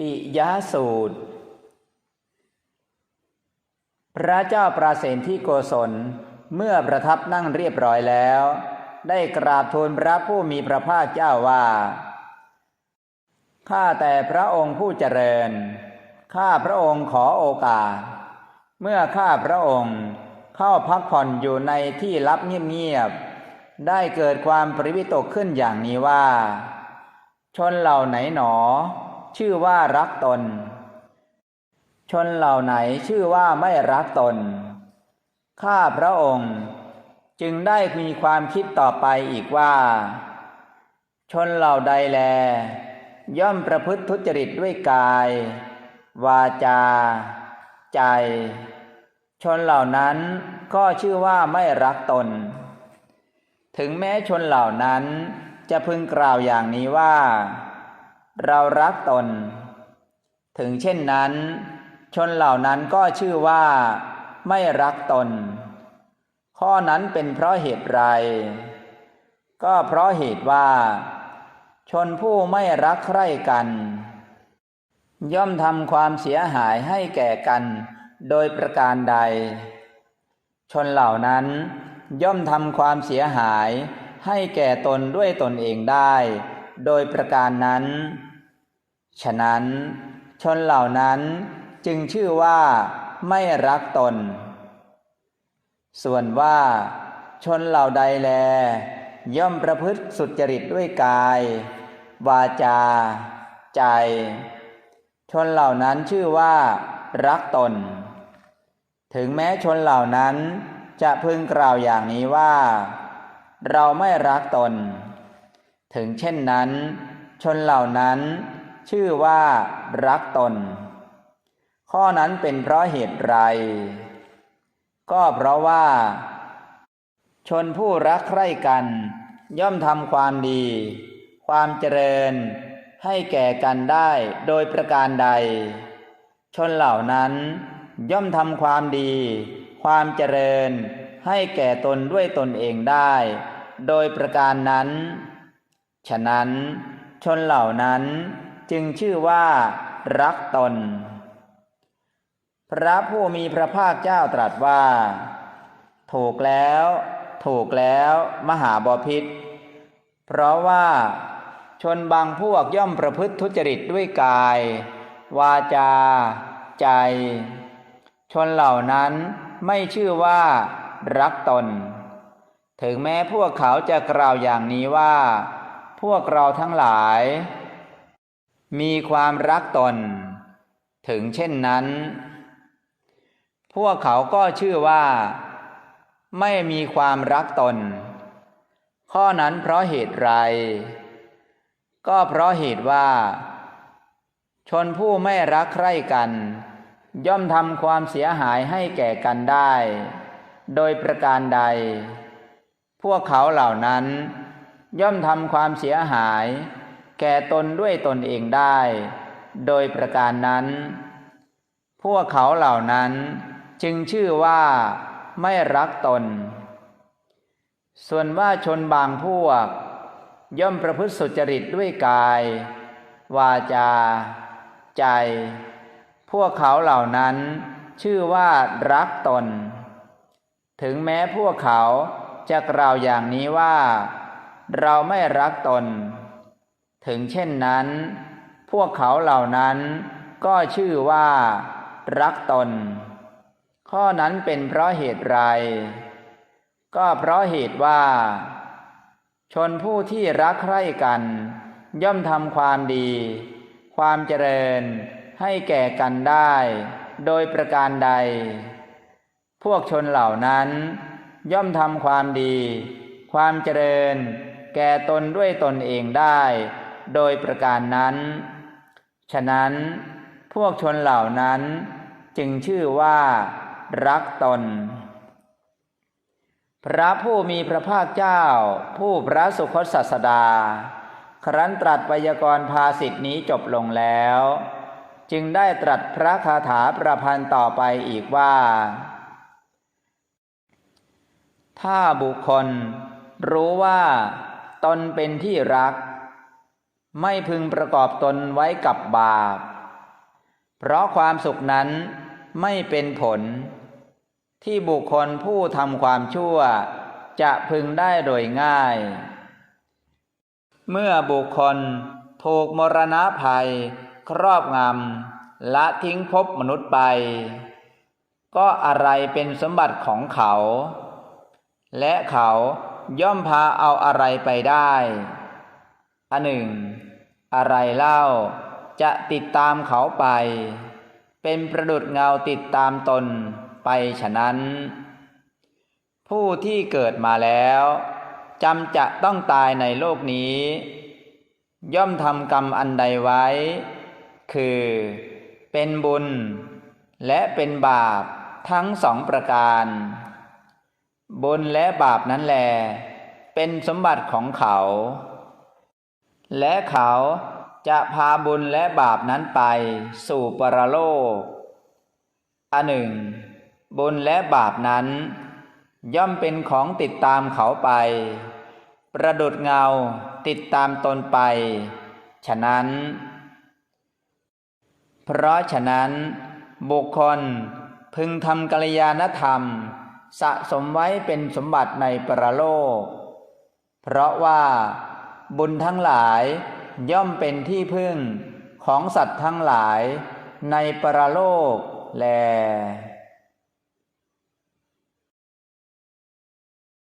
ปิยสูตร พระเจ้าปราเสนที่โกศล เมื่อประทับนั่งเรียบร้อยแล้ว ได้กราบทูลพระผู้มีพระภาคเจ้าว่า ข้าแต่พระองค์ผู้เจริญ ข้าพระองค์ขอโอกาส เมื่อข้าพระองค์เข้าพักผ่อนอยู่ในที่ลับเงียบๆ ได้เกิดความปริวิตกขึ้นอย่างนี้ว่า ชนเหล่าไหนหนอ ชื่อว่ารักตน ชนเหล่าไหนชื่อว่าไม่รักตน ข้าพระองค์จึงได้มีความคิดต่อไปอีกว่า ชนเหล่าใดแล ย่อมประพฤติทุจริตด้วยกาย วาจา ใจ ชนเหล่านั้นก็ชื่อว่าไม่รักตน ถึงแม้ชนเหล่านั้นจะพึงกล่าวอย่างนี้ว่า เรารักตน ถึงเช่นนั้น ชนเหล่านั้นก็ชื่อว่า ไม่รักตน ข้อนั้นเป็นเพราะเหตุไร ก็เพราะเหตุว่า ชนผู้ไม่รักใคร่กัน ย่อมทำความเสียหายให้แก่กัน โดยประการใด ชนเหล่านั้นย่อมทำความเสียหายให้แก่ตนด้วยตนเองได้ โดยประการนั้น ฉะนั้นชนเหล่านั้นจึงชื่อว่าไม่รักตน ส่วนว่าชนเหล่าใดแล ย่อมประพฤติสุจริตด้วยกาย วาจา ใจ ชนเหล่านั้นชื่อว่า รักตน ถึงแม้ชนเหล่านั้นจะพึงกล่าวอย่างนี้ว่า เราไม่รักตน ถึงเช่นนั้น ชนเหล่านั้น ชื่อว่ารักตน ข้อนั้นเป็นเพราะเหตุไร ก็เพราะว่า ชนผู้รักใคร่กัน ย่อมทำความดี ความเจริญ ให้แก่กันได้โดยประการใด ชนเหล่านั้น ย่อมทำความดี ความเจริญ ให้แก่ตนด้วยตนเองได้ โดยประการนั้น ฉะนั้นชนเหล่านั้น จึงชื่อว่ารักตน พระผู้มีพระภาคเจ้าตรัสว่า ถูกแล้ว ถูกแล้วมหาบาพิษเพราะว่าชนบางพวกย่อมประพฤติทุจริตด้วยกาย วาจา ใจ ชนเหล่านั้นไม่ชื่อว่ารักตน ถึงแม้พวกเขาจะกล่าวอย่างนี้ว่า พวกเราทั้งหลาย มีความรักตน ถึงเช่นนั้น พวกเขาก็ชื่อว่า ไม่มีความรักตน ข้อนั้นเพราะเหตุไร ก็เพราะเหตุว่า ชนผู้ไม่รักใคร่กัน ย่อมทำความเสียหายให้แก่กันได้ โดยประการใด พวกเขาเหล่านั้น ย่อมทำความเสียหาย แก่ตนด้วยตนเองได้ โดยประการนั้น พวกเขาเหล่านั้นจึงชื่อว่าไม่รักตน ส่วนว่าชนบางพวก ย่อมประพฤติสุจริตด้วยกาย วาจา ใจ พวกเขาเหล่านั้นชื่อว่ารักตน ถึงแม้พวกเขาจะกล่าวอย่างนี้ว่า เราไม่รักตน ถึงเช่นนั้น พวกเขาเหล่านั้นก็ชื่อว่า รักตน ข้อนั้นเป็นเพราะเหตุไร ก็เพราะเหตุว่า ชนผู้ที่รักใคร่กัน ย่อมทำความดี ความเจริญให้แก่กันได้ โดยประการใด พวกชนเหล่านั้น ย่อมทำความดี ความเจริญ แก่ตนด้วยตนเองได้ โดยประการนั้น ฉะนั้นพวกชนเหล่านั้นจึงชื่อว่ารักตน พระผู้มีพระภาคเจ้า ผู้พระสุคตศาสดา ครั้นตรัสไวยากรณ์ภาสิทธินี้จบลงแล้ว จึงได้ตรัสพระคาถาประพันธ์ต่อไปอีกว่า ถ้าบุคคลรู้ว่าตนเป็นที่รัก ไม่พึงประกอบตนไว้กับบาป เพราะความสุขนั้นไม่เป็นผล ที่บุคคลผู้ทำความชั่วจะพึงได้โดยง่าย เมื่อบุคคลถูกมรณะภัย ครอบงำละทิ้งภพมนุษย์ไป ก็อะไรเป็นสมบัติของเขา และเขาย่อมพาเอาอะไรไปได้อันหนึ่ง อะไรเล่า จะติดตามเขาไป เป็นประดุดเงาติดตามตนไปฉะนั้น ผู้ที่เกิดมาแล้วจำจะต้องตายในโลกนี้ ย่อมทำกรรมอันใดไว้ คือเป็นบุญ และเป็นบาปทั้งสองประการ บุญและบาปนั้นแลเป็นสมบัติของเขา และเขาจะพาบุญและบาปนั้นไปสู่ปรโลก อันหนึ่ง บุญและบาปนั้น ย่อมเป็นของติดตามเขาไป ประดุดเงาติดตามตนไป ฉะนั้น เพราะฉะนั้น บุคคลพึงทำกัลยาณธรรม สะสมไว้เป็นสมบัติในปรโลก เพราะว่า บุญทั้งหลายย่อมเป็นที่พึ่งของสัตว์ทั้งหลายในปรโลกแล